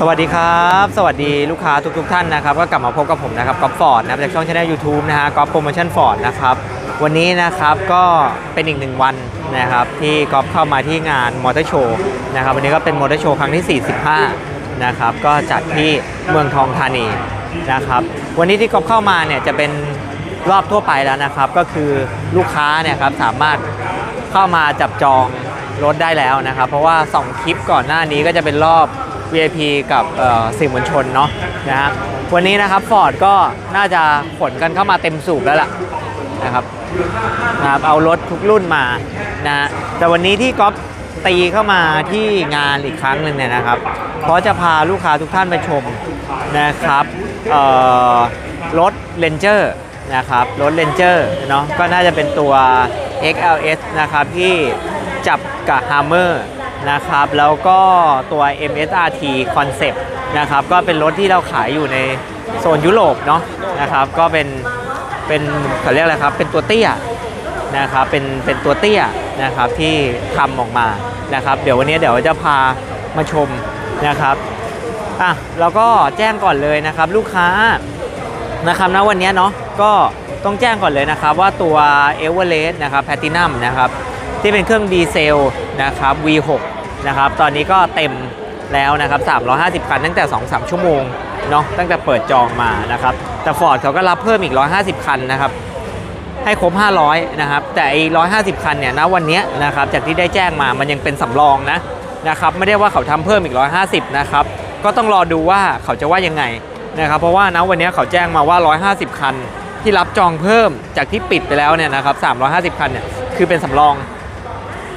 สวัสดีครับ สวัสดีลูกค้าทุกๆท่านนะครับ ก็กลับมาพบกับผมนะครับก๊อฟฟอร์ดนะครับจากช่องช anel YouTube นะฮะก๊อฟโปรโมชั่นฟอร์ดนะครับวันนี้นะครับก็เป็นอีกหนึ่งวันนะครับที่ก๊อฟเข้ามาที่งานมอเตอร์โชว์นะครับวันนี้ก็เป็นมอเตอร์โชว์ครั้งที่ 45 นะครับก็จัดที่เมืองทองธานีนะครับวันนี้ที่ก๊อฟเข้ามาเนี่ยจะเป็นรอบทั่วไปแล้วนะครับก็คือลูกค้าเนี่ยครับสามารถเข้ามาจับจองรถได้แล้วนะครับ เพราะว่า 2 คลิปก่อนหน้านี้ก็จะเป็นรอบ VIP กับสื่อมวลชนเนาะนะฮะวันนี้นะครับฟอร์ดก็น่าจะขนกันเข้ามาเต็มสูบแล้วล่ะนะครับนะครับเอารถทุกรุ่นมานะฮะแต่วันนี้ที่ก๊อฟตีเข้ามาที่งานอีกครั้งหนึ่งเนี่ยนะครับ เพราะจะพาลูกค้าทุกท่านไปชมนะครับเอ่อรถ Ranger นะครับรถ Ranger เนาะก็น่าจะเป็นตัว XLS นะครับที่จับกับ Hammer นะครับ แล้วก็ตัว MSRT Concept นะครับ ก็เป็นรถที่เราขายอยู่ในโซนยุโรปเนาะนะครับ ก็เป็นเป็นเขาเรียกอะไรครับ เป็นตัวเตี้ยนะครับ เป็นเป็นตัวเตี้ยนะครับที่ทำออกมานะครับ เดี๋ยววันนี้เดี๋ยวจะพามาชมนะครับอะแล้วก็แจ้งก่อนเลยนะครับ ลูกค้านะครับณวันนี้เนาะก็ต้องแจ้งก่อนเลยนะครับว่าตัว e v e r e s t นะครับ Platinum นะครับ ที่เป็นเครื่องดีเซลนะครับ V6 นะครับ ตอนนี้ก็เต็มแล้วนะครับ 350 คันตั้งแต่ 2-3 ชั่วโมงเนาะตั้งแต่เปิดจองมานะครับ แต่ Ford เขาก็รับเพิ่มอีก 150 คันนะครับ ให้ครบ 500 นะครับ แต่อีก150 คันเนี่ยนะวันนี้นะครับ จากที่ได้แจ้งมามันยังเป็นสำรองนะนะครับ ไม่ได้ว่าเขาทำเพิ่มอีก 150 นะครับ ก็ต้องรอดูว่าเขาจะว่ายังไงนะครับ เพราะว่านะวันนี้เขาแจ้งมาว่า 150 คันที่รับจองเพิ่มจากที่ปิดไปแล้วเนี่ยนะครับ 350 คันเนี่ยคือเป็นสำรอง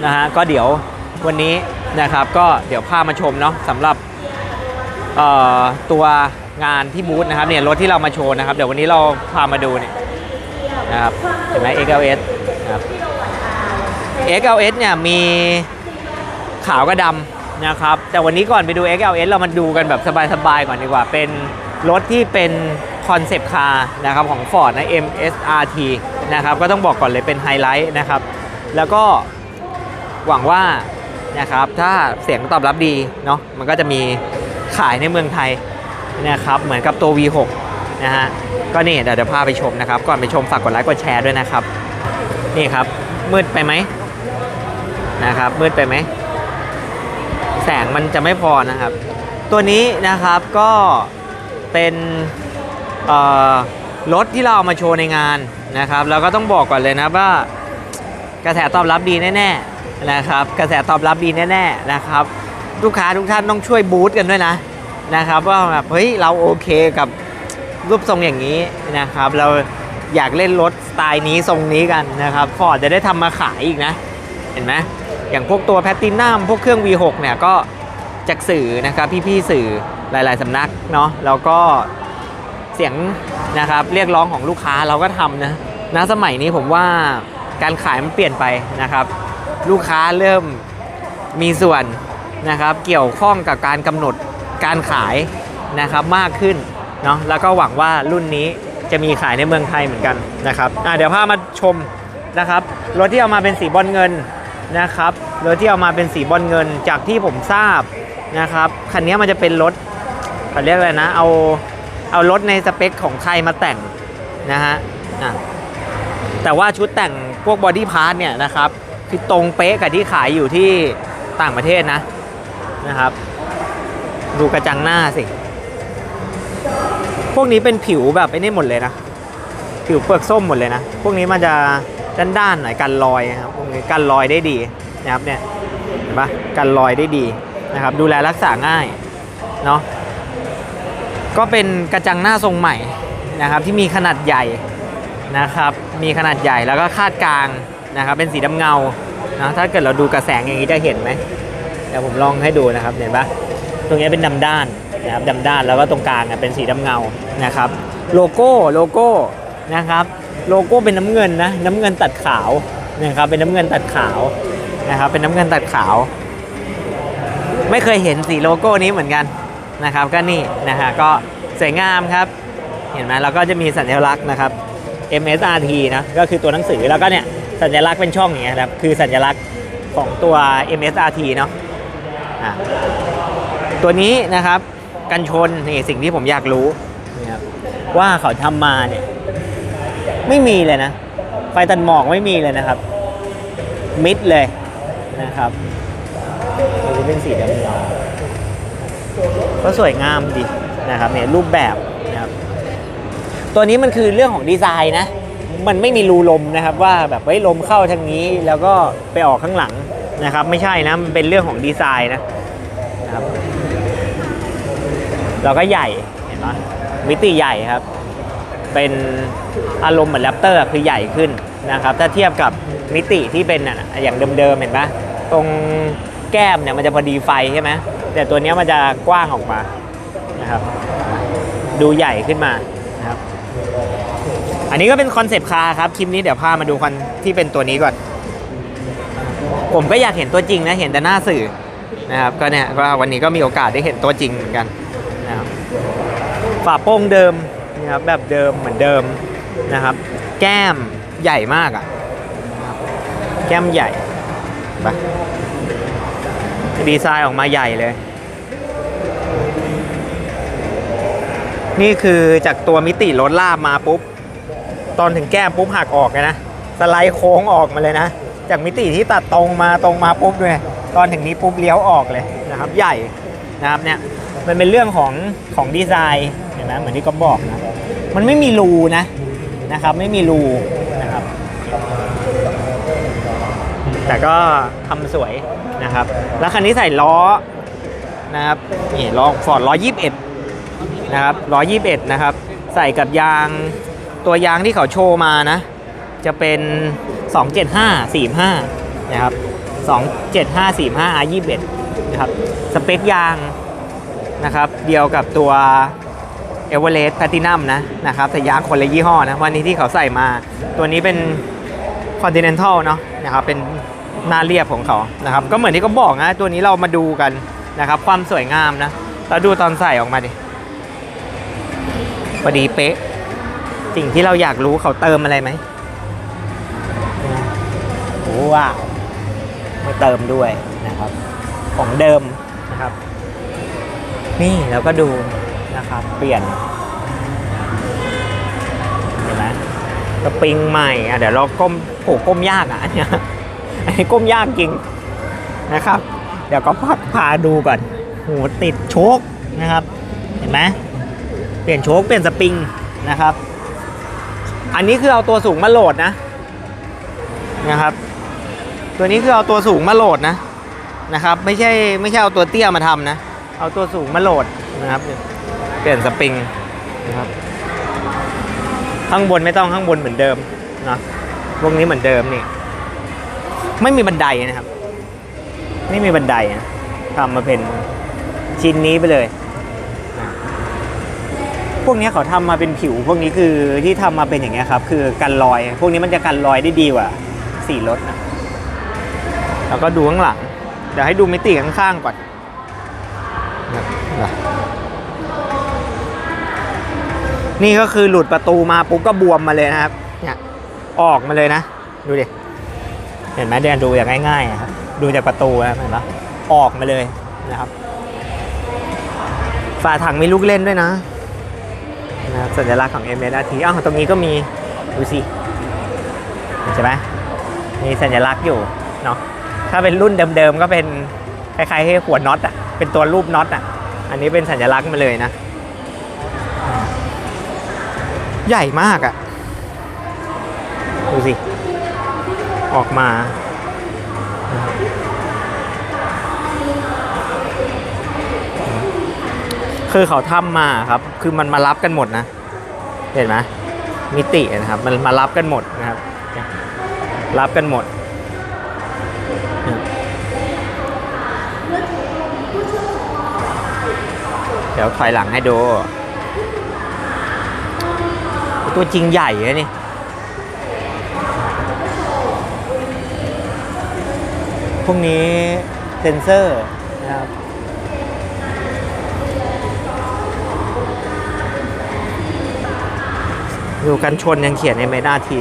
นะฮะ ก็เดี๋ยววันนี้ นะครับ ก็เดี๋ยวพามาชมเนาะสำหรับตัวงานที่บูธนะครับเนี่ยรถที่เรามาโชว์นะครับ เดี๋ยววันนี้เราพามาดูเนี่ยนะครับเห็นไหม XLS นะครับ XLS เนี่ยมีขาวกับดำนะครับ แต่วันนี้ก่อนไปดู XLS เรามาดูกันแบบสบายๆก่อนดีกว่า เป็นรถที่เป็นคอนเซปต์คาร์นะครับของ Ford นะ MSRT นะครับ ก็ต้องบอกก่อนเลยเป็นไฮไลท์นะครับ แล้วก็หวังว่า นะครับ ถ้าเสียงตอบรับดีเนาะมันก็จะมีขายในเมืองไทยนะครับเหมือนกับตัว V6 นะฮะก็นี่เดี๋ยวเดี๋ยวพาไปชมนะครับ ก่อนไปชมฝากกดไลค์กดแชร์ด้วยนะครับ นี่ครับ มืดไปไหมนะครับ มืดไปไหม แสงมันจะไม่พอนะครับ ตัวนี้นะครับก็เป็นรถที่เราเอามาโชว์ในงานนะครับ แล้วก็ต้องบอกก่อนเลยนะว่ากระแสตอบรับดีแน่ๆ นะครับ กระแสตอบรับดีแน่ๆนะครับ ลูกค้าทุกท่านต้องช่วยบูธกันด้วยนะนะครับว่าแบบเฮ้ยเราโอเคกับรูปทรงอย่างนี้นะครับ เราอยากเล่นรถสไตล์นี้ทรงนี้กันนะครับฟอร์ดจะได้ทำมาขายอีกนะ เห็นไหมอย่างพวกตัวแพตตินัมพวกเครื่อง V6 เนี่ยก็จากสื่อนะครับพี่ๆสื่อหลาย ๆสำนักเนาะแล้วก็เสียงนะครับเรียกร้องของลูกค้าเราก็ทำนะณสมัยนี้ผมว่าการขายมันเปลี่ยนไปนะครับ ลูกค้าเริ่มมีส่วนนะครับเกี่ยวข้องกับการกำหนดการขายนะครับมากขึ้นเนาะแล้วก็หวังว่ารุ่นนี้จะมีขายในเมืองไทยเหมือนกันนะครับอะเดี๋ยวพามาชมนะครับรถที่เอามาเป็นสีบอลเงินนะครับรถที่เอามาเป็นสีบอลเงินจากที่ผมทราบนะครับคันนี้มันจะเป็นรถเขาเรียกอะไรนะเอาเอารถในสเปคของใครมาแต่งนะฮะแต่ว่าชุดแต่งพวกบอดี้พาร์ทเนี่ยนะครับ คือตรงเป๊ะกับที่ขายอยู่ที่ต่างประเทศนะนะครับ ดูกระจังหน้าสิ พวกนี้เป็นผิวแบบไอ้นี่หมดเลยนะ ผิวเปลือกส้มหมดเลยนะ พวกนี้มันจะด้านๆหน่อยกันรอยนะครับพวกนี้กันรอยได้ดีนะครับเนี่ยเห็นปะกันรอยได้ดีนะครับ ดูแลรักษาง่ายเนาะก็เป็นกระจังหน้าทรงใหม่นะครับ ที่มีขนาดใหญ่นะครับ มีขนาดใหญ่แล้วก็คาดกลาง นะครับเป็นสีดำเงานะถ้าเกิดเราดูกระแสงอย่างนี้จะเห็นไหมเดี๋ยวผมลองให้ดูนะครับเห็นปะตรงนี้เป็นดำด้านนะครับดำด้านแล้วก็ตรงกลางอะเป็นสีดำเงานะครับโลโก้โลโก้นะครับโลโก้เป็นน้ำเงินนะน้ำเงินตัดขาวนะครับเป็นน้ำเงินตัดขาวนะครับเป็นน้ำเงินตัดขาว ไม่เคยเห็นสีโลโก้นี้เหมือนกันนะครับ ก็นี่นะฮะก็สวยงามครับ เห็นไหมแล้วก็จะมีสัญลักษณ์นะครับ MSRT นะก็คือตัวหนังสือแล้วก็เนี่ย สัญลักษณ์เป็นช่องอย่างเงี้ยครับคือสัญลักษณ์ของตัว MSRT เนาะอะตัวนี้นะครับกันชนนี่สิ่งที่ผมอยากรู้นะครับว่าเขาทำมาเนี่ยไม่มีเลยนะ ไฟตัดหมอกไม่มีเลยนะครับ มิดเลยนะครับเป็นสีดำก็สวยงามดีนะครับเนี่ยรูปแบบนะครับ ตัวนี้มันคือเรื่องของดีไซน์นะ มันไม่มีรูลมนะครับว่าแบบเฮ้ลมเข้าทางนี้แล้วก็ไปออกข้างหลังนะครับ ไม่ใช่นะมันเป็นเรื่องของดีไซน์นะนะครับเราก็ใหญ่เห็นไหมมิติใหญ่ครับ เป็นอารมณ์เหมือนแรปเตอร์คือใหญ่ขึ้นนะครับ ถ้าเทียบกับมิติที่เป็นอะอย่างเดิมๆเห็นปะตรงแก้มเนี่ยมันจะพอดีไฟใช่ไหมแต่ตัวนี้มันจะกว้างออกมานะครับ ดูใหญ่ขึ้นมา อันนี้ก็เป็นคอนเซปต์คาร์ครับ คลิปนี้เดี๋ยวพามาดูคอนที่เป็นตัวนี้ก่อน ผมก็อยากเห็นตัวจริงนะ เห็นแต่หน้าสื่อนะครับ ก็เนี่ยก็วันนี้ก็มีโอกาสได้เห็นตัวจริงเหมือนกันนะครับฝาโป้งเดิมนะครับแบบเดิมเหมือนเดิมนะครับ แก้มใหญ่มากอะ่ะ แก้มใหญ่ไปดีไซน์ออกมาใหญ่เลย นี่คือจากตัวมิติรถลาบมาปุ๊บ ตอนถึงแก้มปุ๊บหักออกเลยนะ สไลด์โค้งออกมาเลยนะ จากมิติที่ตัดตรงมาตรงมาปุ๊บเลยตอนถึงนี้ปุ๊บเลี้ยวออกเลยนะครับ ใหญ่นะครับเนี่ยมันเป็นเรื่องของของดีไซน์เห็นไหมเหมือนที่ก็บอกนะมันไม่มีรูนะนะครับ ไม่มีรูนะครับ แต่ก็ทำสวยนะครับ แล้วคันนี้ใส่ล้อนะครับนี่ล้อฟอร์ดล้อยี่สิบเอ็ดนะครับล้อยี่สิบเอ็ดนะครับ ใส่กับยาง ตัวยางที่เขาโชว์มานะ จะเป็น 275 45 นะครับ 275 45 R 21 นะครับสเปคยางนะครับ เดียวกับตัวเอเวอเรสต์แพตินัมนะนะครับแต่ยางคนละยี่ห้อนะ วันนี้ที่เขาใส่มา ตัวนี้เป็น Continental เนาะนะครับเป็นหน้าเรียบของเขานะครับ ก็เหมือนที่เขาบอกนะตัวนี้เรามาดูกันนะครับ ความสวยงามนะแล้วดูตอนใส่ออกมาดิพอดีเป๊ะ สิ่งที่เราอยากรู้เขาเติมอะไรไหมโอ้ว้าวไม่เติมด้วยนะครับ ของเดิมนะครับ นี่แล้วก็ดูนะครับ เปลี่ยนเห็นไหมสปริงใหม่อะเดี๋ยวเราก้มโอ้ก้มยากอะอันเนี้ยอันนี้ก้มยากจริงนะครับ เดี๋ยวก็พักพาดูก่อนโหติดโชคนะครับ เห็นไหมเปลี่ยนโชคเปลี่ยนสปริงนะครับ อันนี้คือเอาตัวสูงมาโหลดนะนะครับ ตัวนี้คือเอาตัวสูงมาโหลดนะนะครับ ไม่ใช่ไม่ใช่เอาตัวเตี้ยมาทำนะ เอาตัวสูงมาโหลดนะครับ เปลี่ยนสปริงนะครับ ข้างบนไม่ต้องข้างบนเหมือนเดิมนะพวกนี้เหมือนเดิมนี่ ไม่มีบันไดนะครับ ไม่มีบันไดนะทำมาเป็นชิ้นนี้ไปเลย พวกนี้เขาทำมาเป็นผิว พวกนี้คือที่ทำมาเป็นอย่างเงี้ยครับ คือกันรอย พวกนี้มันจะกันรอยได้ดีกว่าสีรถนะแล้วก็ดูข้างหลัง เดี๋ยวให้ดูมิติข้างๆก่อนนี่ก็คือหลุดประตูมาปุ๊บก็บวมมาเลยนะครับ เนี่ยออกมาเลยนะ ดูดิ เห็นไหมเดนดูอย่างง่ายๆครับ ดูจากประตูนะเห็นปะออกมาเลยนะครับ ฝาถังมีลูกเล่นด้วยนะ นะครับสัญลักษณ์ของ m s r t อ้าวตรงนี้ก็มี ดูสิเห็นไหมมีสัญลักษณ์อยู่เนาะถ้าเป็นรุ่นเดิมๆก็เป็นคล้ายๆให้หัวน็อตอะเป็นตัวรูปน็อตอะอันนี้เป็นสัญลักษณ์มาเลยนะ ใหญ่มากอะ ดูสิ ออกมา คือเขาทำมาครับ คือมันมารับกันหมดนะ เห็นไหมมิตินะครับ มันมารับกันหมดนะครับ รับกันหมด เดี๋ยวถอยหลังให้ดู ตัวจริงใหญ่เลยนี่พวกนี้เซนเซอร์ ดูกันชนยังเขียนในไม่ได้ที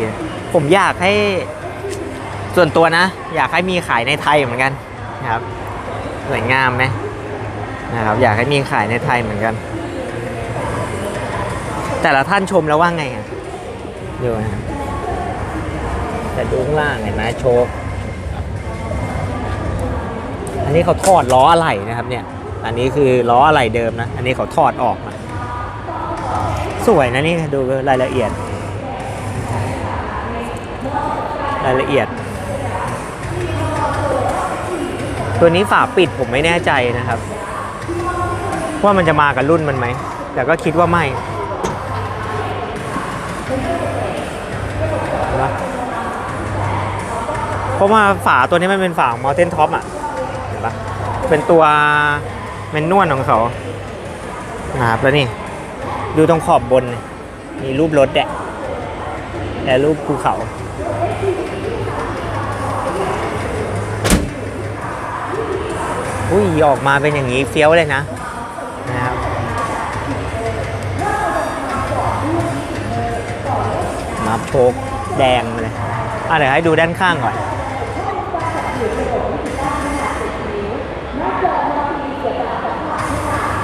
ผมอยากให้ส่วนตัวนะ อยากให้มีขายในไทยเหมือนกันนะครับสวยงามไหมนะครับ อยากให้มีขายในไทยเหมือนกัน แต่ละท่านชมแล้วว่าไงอะดูนะแต่ดูข้างล่างเห็นไหมโชคอันนี้เขาถอดล้ออะไหล่นะครับเนี่ย อันนี้คือล้ออะไหล่เดิมนะ อันนี้เขาถอดออกมา สวยนะนี่ดูรายละเอียด รายละเอียด ตัวนี้ฝาปิดผมไม่แน่ใจนะครับ ว่ามันจะมากับรุ่นมันไหม แต่ก็คิดว่าไม่เห็นะเพราะว่าฝาตัวนี้มันเป็นฝาของ Mountain Top อะเห็นปะเป็นตัวเมนนวลของเขานะครับแล้วนี่ ดูตรงขอบบน มีรูปรถแดะและรูปภูเขา อุ้ย ออกมาเป็นอย่างนี้เฟี้ยวเลยนะนะครับมาโชกแดงเลยอะเดี๋ยวให้ดูด้านข้างก่อน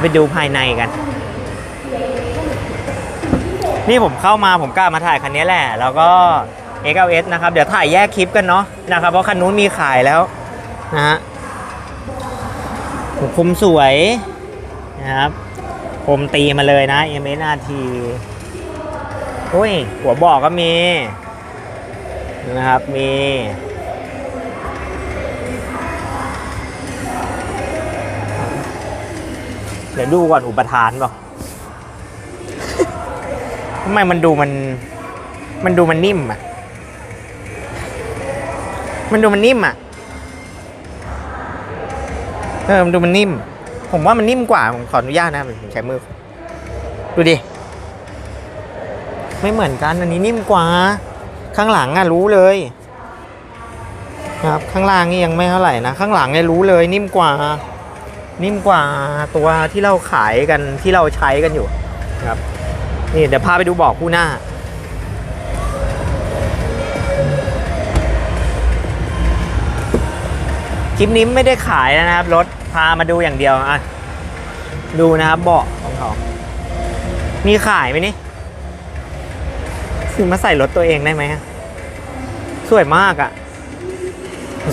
ไปดูภายในกัน นี่ผมเข้ามาผมกล้ามาถ่ายคันนี้แหละ แล้วก็ XLS นะครับ เดี๋ยวถ่ายแยกคลิปกันเนาะนะครับ เพราะคันนู้นมีขายแล้วนะฮะผมสวยนะครับ ผมตีมาเลยนะ MSRT อุ้ย หัวบอกก็มีนะครับ มีเดี๋ยวดูก่อนอุปทานปล่า ทำไมมันดูมัน มันดูมันนิ่มอะ มันดูมันนิ่มอะ เออ มันดูมันนิ่ม ผมว่ามันนิ่มกว่า ผมขออนุญาตนะผมใช้มือ ดูดิ ไม่เหมือนกัน อันนี้นิ่มกว่า ข้างหลังอะรู้เลยครับข้างล่างนี่ยังไม่เท่าไหร่นะ ข้างหลังเนี่ยรู้เลยนิ่มกว่า นิ่มกว่าตัวที่เราขายกันที่เราใช้กันอยู่ครับ นี่เดี๋ยวพาไปดูเบอกคู่หน้า คลิปนี้ไม่ได้ขายนะครับ รถพามาดูอย่างเดียวอะดูนะครับเบาะของเขามีขายไหมนี่ซื้อมาใส่รถตัวเองได้ไหมสวยมากอะ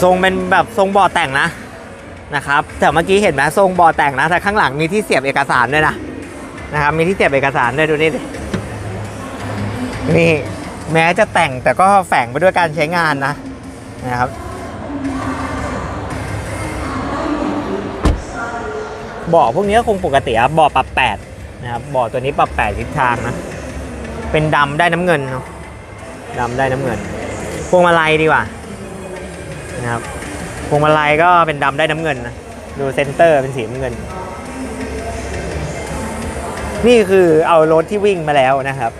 ทรงเป็นแบบทรงเบาะแต่งนะนะครับ แต่เมื่อกี้เห็นไหมทรงเบาะแต่งนะ แต่ข้างหลังมีที่เสียบเอกสารด้วยนะ นะครับมีที่เสียบเอกสารด้วยดูนี่ดินี่แม้จะแต่งแต่ก็แฝงไปด้วยการใช้งานนะนะครับบาะพวกนี้ก็คงปกติครับบาะปรับแปดนะครับบาะตัวนี้ปรับแปดทิศทางนะ เป็นดำได้น้ำเงินเนาะดำได้น้ำเงิน พวงมาลัยดีกว่านะครับพวงมาลัยก็เป็นดำได้น้ำเงินนะดูเซนเตอร์เป็นสีน้ำเงิน นี่คือเอารถที่วิ่งมาแล้วนะครับ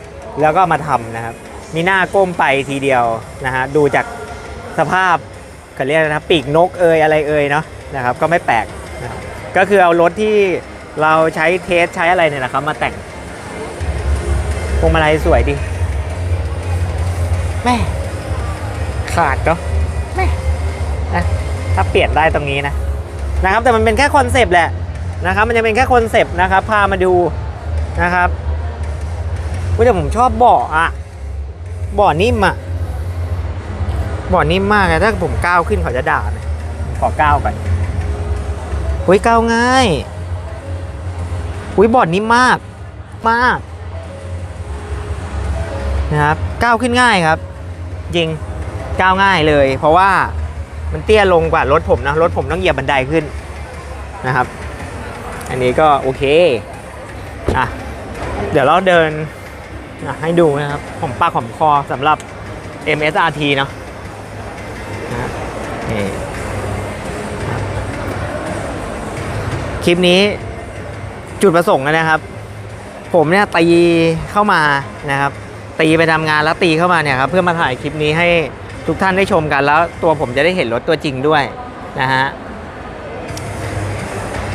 แล้วก็มาทำนะครับ มีหน้าก้มไปทีเดียวนะฮะดูจากสภาพเขาเรียกนะปีกนกเอยอะไรเอยเนาะนะครับ ก็ไม่แปลกนะครับก็คือเอารถที่เราใช้เทสใช้อะไรเนี่ยแหละครับมาแต่งพวงมาลัยสวยดีแม่ขาดก็แม่นะถ้าเปลี่ยนได้ตรงนี้นะนะครับ แต่มันเป็นแค่คอนเซปต์แหละนะครับ มันจะเป็นแค่คอนเซปต์นะครับ พามาดู นะครับอุ๊ยแต่ผมชอบเบาะอะเบาะนิ่มอะเบาะนิ่มมากเลยถ้าผมก้าวขึ้นเขาจะด่านะผมขอก้าวไปอุ้ยก้าวง่ายอุ้ยบอร์ดนี้มากมากนะครับก้าวขึ้นง่ายครับจริงก้าวง่ายเลย เพราะว่ามันเตี้ยลงกว่ารถผมนะรถผมต้องเหยียบบันไดขึ้นนะครับ อันนี้ก็โอเค อะเดี๋ยวเราเดินให้ดูนะครับผมปากผมคอสำหรับ MSRT เนาะนะคลิปนี้จุดประสงค์นะครับ ผมเนี่ยตีเข้ามานะครับ ตีไปทำงานแล้วตีเข้ามาเนี่ยครับเพื่อมาถ่ายคลิปนี้ให้ทุกท่านได้ชมกันแล้วตัวผมจะได้เห็นรถตัวจริงด้วยนะฮะ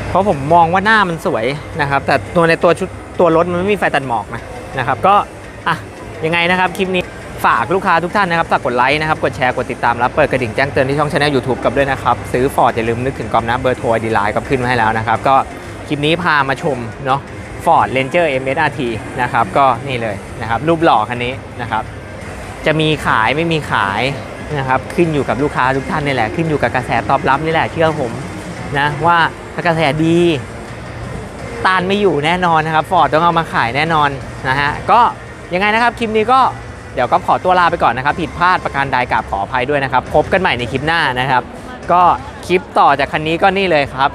เพราะผมมองว่าหน้ามันสวยนะครับ แต่ตัวในตัวชุดตัวรถมันไม่มีไฟตัดหมอกนะนะครับ ก็อะยังไงนะครับคลิปนี้ฝากลูกค้าทุกท่านนะครับฝากกดไลค์นะครับกดแชร์กดติดตามแล้วเปิดกระดิ่งแจ้งเตือนที่ช่องช anel YouTube กับด้วยนะครับซื้อฟอร์ดอย่าลืมนึกถึงกอมนะเบอร์โทรดีไลน์ก็ขึ้นมาให้แล้วนะครับ ก็คลิปนี้พามาชมเนาะ Ford Ranger MSRT นะครับก็นี่เลยนะครับรูปหล่อคันนี้นะครับ จะมีขายไม่มีขายนะครับขึ้นอยู่กับลูกค้าทุกท่านนี่แหละขึ้นอยู่กับกระแสตอบรับนี่แหละเชื่อผมนะว่า ถ้ากระแสดีตานไม่อยู่แน่นอนนะครับ Ford ต้องเอามาขายแน่นอนนะฮะก็ยังไงนะครับคลิปนี้ก็เดี๋ยวก็ขอตัวลาไปก่อนนะครับ ผิดพลาดประการใดกราบขออภัยด้วยนะครับ พบกันใหม่ในคลิปหน้านะครับ ก็คลิปต่อจากคันนี้ก็นี่เลยครับ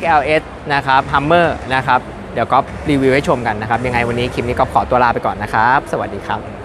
XLS นะครับ Hummer นะครับ เดี๋ยวก็รีวิวให้ชมกันนะครับ ยังไงวันนี้คลิปนี้ก็ขอตัวลาไปก่อนนะครับ สวัสดีครับ